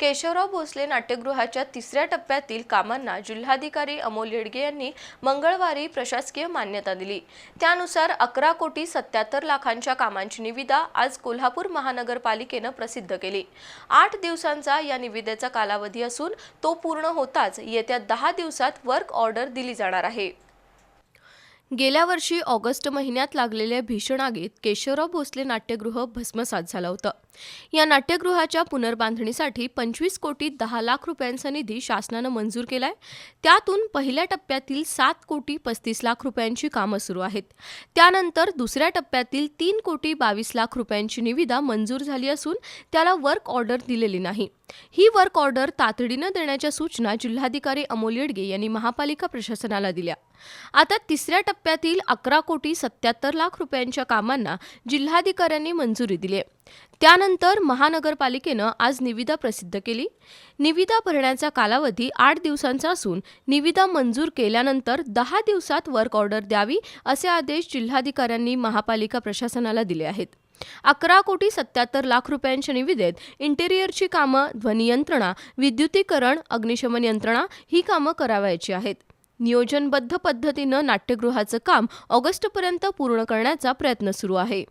केशवराव भोसले नाट्यगृहाच्या तिसऱ्या टप्प्यातील कामांना जिल्हाधिकारी अमोल येडगे यांनी मंगळवारी प्रशासकीय मान्यता दिली. त्यानुसार अकरा कोटी सत्याहत्तर लाखांच्या कामांची निविदा आज कोल्हापूर महानगरपालिकेनं प्रसिद्ध केली. आठ दिवसांचा या निविदेचा कालावधी असून तो पूर्ण होताच येत्या दहा दिवसात वर्क ऑर्डर दिली जाणार आहे. गेल्या वर्षी ऑगस्ट महिन्यात लागलेल्या भीषण आगीत केशवराव भोसले नाट्यगृह भस्मसात झालं होतं. या नाट्यगृहाच्या पुनर्बांधणीसाठी पंचवीस कोटी दहा लाख रुपयांचा निधी शासनानं मंजूर केलाय. त्यातून पहिल्या टप्प्यातील सात कोटी पस्तीस लाख रुपयांची कामं सुरू आहेत. त्यानंतर दुसऱ्या टप्प्यातील तीन कोटी बावीस लाख रुपयांची निविदा मंजूर झाली असून त्याला वर्क ऑर्डर दिलेली नाही. ही वर्क ऑर्डर तातडीनं देण्याच्या सूचना जिल्हाधिकारी अमोल येडगे यांनी महापालिका प्रशासनाला दिल्या. आता तिसऱ्या टप्प्यातील अकरा कोटी सत्याहत्तर लाख रुपयांच्या कामांना जिल्हाधिकाऱ्यांनी मंजुरी दिली आहे. त्यानंतर महानगरपालिकेनं आज निविदा प्रसिद्ध केली. निविदा भरण्याचा कालावधी आठ दिवसांचा असून निविदा मंजूर केल्यानंतर दहा दिवसात वर्क ऑर्डर द्यावी असे आदेश जिल्हाधिकाऱ्यांनी महापालिका प्रशासनाला दिले आहेत. अकरा कोटी सत्याहत्तर लाख रुपयांच्या निविदेत इंटेरियरची कामं ध्वनियंत्रणा विद्युतीकरण अग्निशमन यंत्रणा ही कामं करावायची आहेत. नियोजनबद्ध पद्धतीनं नाट्यगृहाचं काम ऑगस्टपर्यंत पूर्ण करण्याचा प्रयत्न सुरू आहे.